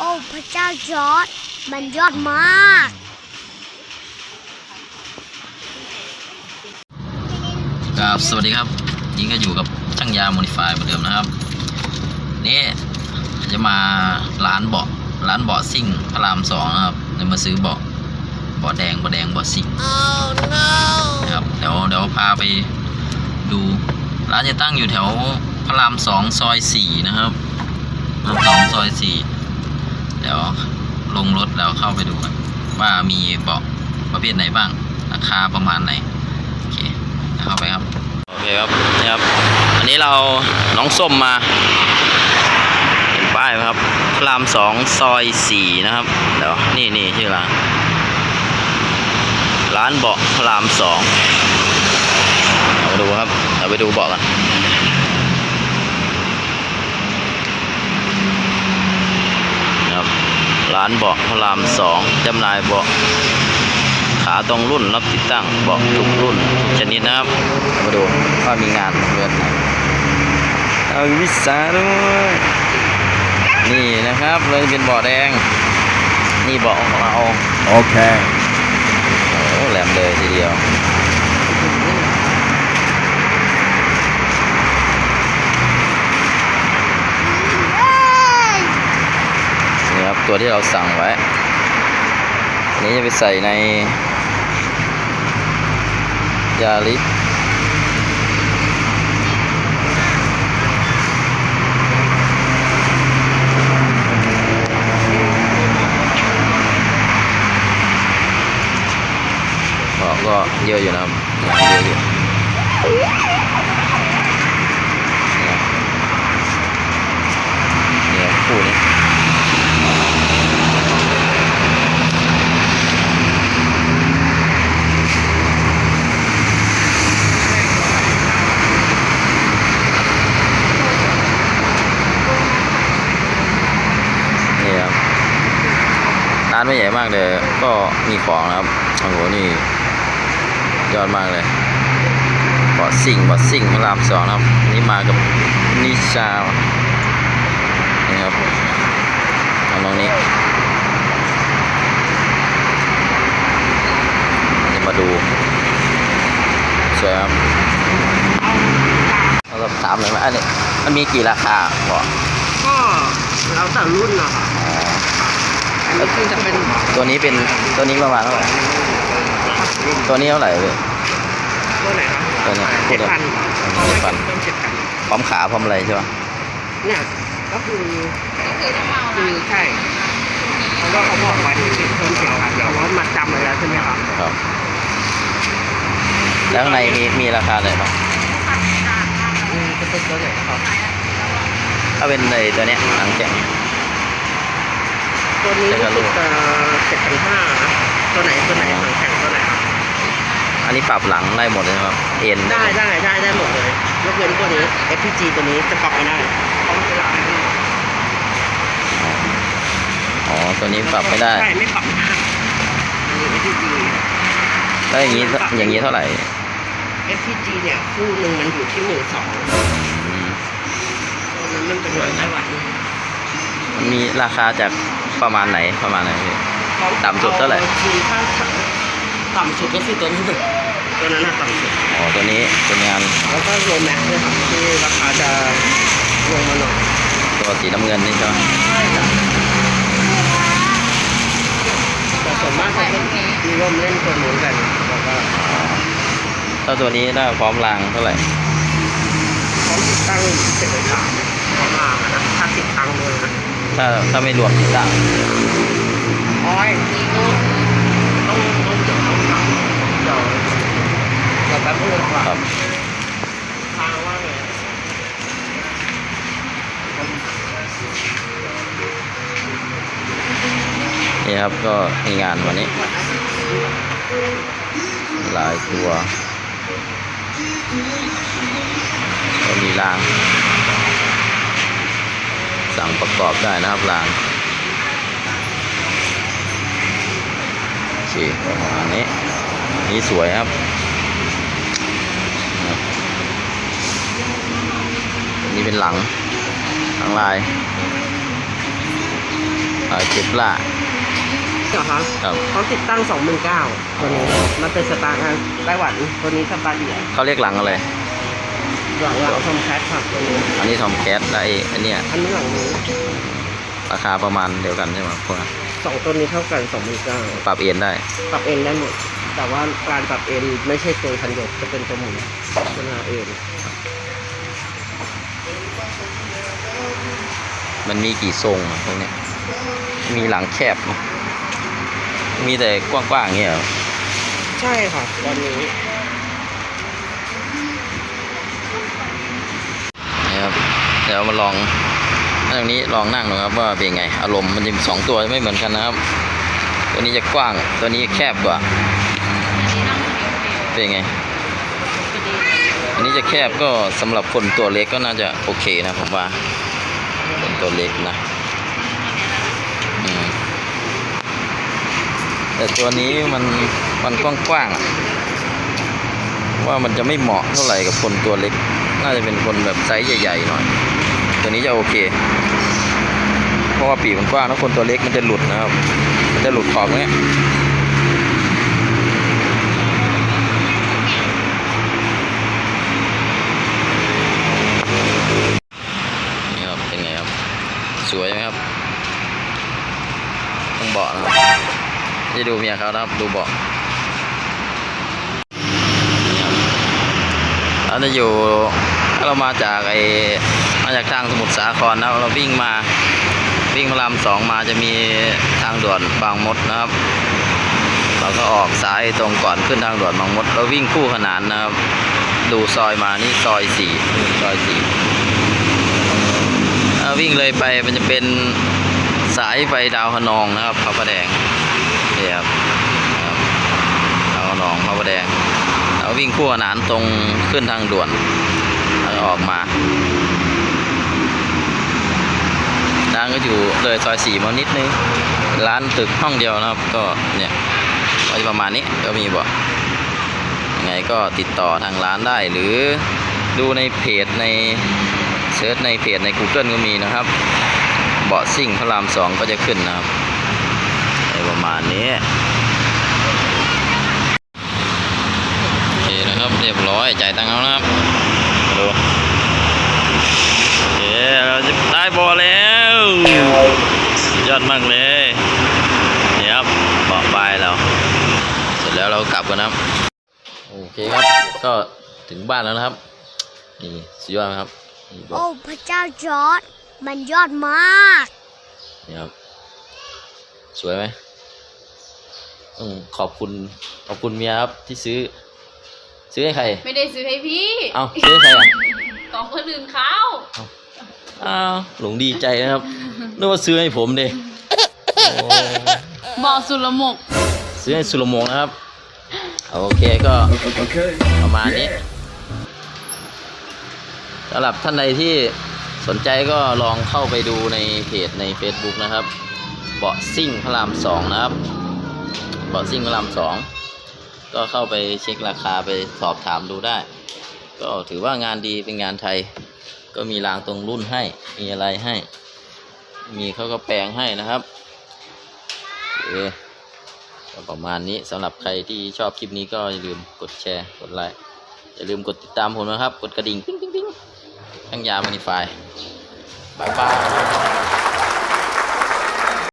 อ้พระเจ้าจอร์ดมันยอดมากครับสวัสดีครับนี่ก็อยู่กับช่างยาโมดิฟายเหมือนเดิมนะครับ นี่จะมาร้านเบาะร้านเบาะซิ่งพระรามสองนะครับจะมาซื้อเบาะเบาะแดงเบาะแดงเบาะซิ่งนะครับเดี๋ยวเดี๋ยวพาไปดูร้านจะตั้งอยู่แถวพระรามสองซอยสี่นะครับพระรามสองซอยสี่ เดี๋ยวลงรถแล้วเข้าไปดูกันว่ามีเบาะประเภทไหนบ้าง ราคาประมาณไหน โอเคเข้าไปครับ โอเคครับนี่ครับ อันนี้เราน้องส้มมาเห็นป้ายไหมครับพระรามสองซอยสี่นะครับ เดี๋ยวนี่นี่ชื่อร้านร้านเบาะพระรามสองเอามาดูครับเราไปดูเบาะกันนะครับ ร้านเบาะพระรามสองจำหน่ายเบาะขาตรงรุ่นรับติดตั้งเบาะทุกรุ่นทุกชนิดนะครับ มาดูว่ามีงานเดือนไหนเอาวิสาด้วยนี่นะครับเลยเป็นเบาะแดง นี่เบาะของเรา Okay. โอ้แหลมเลยทีเดียว นี่ครับ ตัวที่เราสั่งไว้ นี้จะไปใส่ในยาลิสก็ก็เยอะอยู่นะครับเยอะอยู่เนี่ยเนี่ยคู่นี้ นี่ครับร้านไม่ใหญ่มากเลย ก็มีของนะครับโอ้โหนี่ยอดมากเลยบอดซิ่งบอดซิ่งพระรามสองนะครับนี่มากับนิชานี่ครับเอาน้องนี้จะมาดูสวยครับเราถามเลยว่าอันนี้มันมีกี่ราคาบอกก็แล้วแต่รุ่นนะครับ อันนี้คือจะเป็นตัวนี้เป็นตัวนี้ประมาณเท่าไหร่ตัวนี้เท่าไหร่เลยตัวไหนครับตัวนี้เจ็ดพันเจ็ดพันเจ็ดพันพร้อมขาพร้อมอะไรใช่ปะเนี่ยก็คือคือใช่เพราะว่าเขาบอกไว้ที่เป็นเพิ่มเจ็ดพันแต่ว่ามาจำไว้แล้วใช่ไหมครับครับ แล้วข้างในมีมีราคาอะไรบ้างอืมจะเป็นตัวไหนครับถ้าเป็นในตัวเนี้ยหนังแข็ง ตัวนี้เจ็ดพันลูรู้กสึกเจ็ดพันห้าตัวไหนตัวไหนหางแข็งตัวไหนครับอันนี้ปรับหลังได้หมดเลยใช่ไหมครับ เอ็นได้ได้ได้ได้หมดเลยยกเว้นตัวนี้ FPG ตัวนี้จะปรับไม่ได้เพราะมันเป็นหลังอ๋อตัวนี้ปรับไม่ได้ใช่ไม่ปรับไม่ได้อันนี้ FPG แล้วอย่างนี้อย่างนี้เท่าไหร่ FPG เนี่ยคู่หนึ่งมันอยู่ที่หมื่นสองอืมตัวนั้นมันเป็นหน่วยไต้หวันมันมีราคาจาก ประมาณไหนประมาณไหนพี่ ต่ำสุดเท่าไหร่ คือถ้าต่ำสุดก็คือตัวนี้ตัวนั้นน่ะต่ำสุด อ๋อตัวนี้เป็นงานแล้วก็โรแม็กด้วยครับที่ราคาจะลงมาหน่อยตัวสีน้ำเงินนี่ใช่ไหมแต่ส่วนมากเขาจะนิยมเล่นตัวนู้นกันแล้วก็ถ้าตัวนี้ถ้าพร้อมรางเท่าไหร่พร้อมติดตั้งเจ็ดเลยสามประมาณนะถ้าติดตั้งด้วยนะ ถ้าถ้าไม่รวมติดตั้งอ้อยต้องต้องเดี๋ยวต้องถามเดี๋ยวเดี๋ยวแป๊บนึงก่อนครับทางว่าไงนี่ครับก็มีงานวันนี้ หลายตัวก็มีราง สั่งประกอบได้นะครับรางโอเคประมาณนี้นี่สวยครับครับนี่เป็นหลังหลังลายอ่าเจ็บล่าเหรอคะครับเขาติดตั้งสองหมื่นเก้าตัวนี้ มันเป็นสตาร์ทไต้หวัน ตัวนี้สตาร์เดียเขาเรียกหลังอะไร หลังหลังคอมแคทค่ะตัวนี้อันนี้ทอมแคสและไอ้อันเนี้ยอันนี้หลังนี้ราคาประมาณเดียวกันใช่ไหมพวกนั้นสองตัวนี้เท่ากันสองหมื่นเก้าปรับเอ็นได้ ปรับเอ็นได้หมด แต่ว่าการปรับเอ็นไม่ใช่ตัวคันยกจะเป็นตัวหมุนเป็นหน้าเอ็นมันมีกี่ทรงอะพวกเนี้ยมีหลังแคบไหมมีแต่กว้างๆอย่างเงี้ยเหรอใช่ค่ะตอนนี้ นะครับเดี๋ยว มาลองตรงนี้ลองนั่งดูครับว่าเป็นไง อารมณ์มันจะมีสองตัวไม่เหมือนกันนะครับ ตัวนี้จะกว้างตัวนี้แคบกว่า เป็นไงอันนี้จะแคบก็สำหรับคนตัวเล็กก็น่าจะโอเคนะผมว่าคนตัวเล็กนะแต่ตัวนี้มันมันกว้างๆอะว่ามันจะไม่เหมาะเท่าไหร่กับคนตัวเล็ก น่าจะเป็นคนแบบไซส์ใหญ่ๆหน่อย ตัวนี้จะโอเค เพราะว่าปีกมันกว้างถ้าคนตัวเล็กมันจะหลุดนะครับ มันจะหลุดขอบเนี้ยนี่ครับเป็นไงครับ สวยไหมครับต้องเบาะนะครับจะดูเมียเขานะครับดูเบาะนี่ครับเราจะอยู่ถ้าเรามาจากไอ มาจากทางสมุทรสาครนะเราวิ่งมาวิ่งพระรามสองมาจะมีทางด่วนบางมดนะครับ เราก็ออกซ้ายตรงก่อนขึ้นทางด่วนบางมด เราวิ่งคู่ขนานนะครับ ดูซอยมานี่ซอยสี่ซอยสี่วิ่งเลยไปมันจะเป็นสายไปดาวคะนองนะครับพระประแดงนี่ครับครับดาวคะนองพระประแดงเราวิ่งคู่ขนานตรงขึ้นทางด่วนออกมา ร้านก็อยู่เลยซอยสี่มานิดนึง ร้านตึกห้องเดียวนะครับ ก็เนี่ยก็จะประมาณนี้ก็มีบอกยังไงก็ติดต่อทางร้านได้ หรือดูในเพจในเซิร์ชในเพจใน Google ก็มีนะครับ เบาะซิ่งพระรามสองก็จะขึ้นนะครับในประมาณนี้โอเคนะครับเรียบร้อยจ่ายตังค์แล้วนะครับดูโอเคเราจะได้บอแล้ว ยอดมากเลยนี่ครับเบาะบายเราเสร็จแล้วเรากลับกันนะครับโอเคครับก็ถึงบ้านแล้วนะครับนี่สุดยอดไหมครับนี่เบาะโอ้พระเจ้าจอร์ดมันยอดมากนี่ครับสวยไหมอืมขอบคุณขอบคุณเมียครับที่ซื้อ ซื้อให้ใคร ไม่ได้ซื้อให้พี่ เอาซื้อให้ใครอะ ของคนอื่นเขา อ้าวหลงดีใจนะครับนึกว่าซื้อให้ผมดิโอ้บอกสุรมก ซื้อให้สุรมงนะครับ โอเคก็ประมาณนี้สำหรับท่านใดที่สนใจก็ลองเข้าไปดูในเพจใน Facebook นะครับ เบาะซิ่งพระรามสองนะครับ เบาะซิ่งพระรามสองก็เข้าไปเช็คราคาไปสอบถามดูได้ ก็ถือว่างานดีเป็นงานไทย ก็มีรางตรงรุ่นให้ มีอะไรให้ มีเขาก็แปลงให้นะครับเออก็ประมาณนี้สำหรับใครที่ชอบคลิปนี้ก็อย่าลืมกดแชร์ กดไลค์ อย่าลืมกดติดตามผมนะครับ กดกระดิ่ง ปิ๊งปิ๊งปิ๊งทั้งยามันิฟาย บายบาย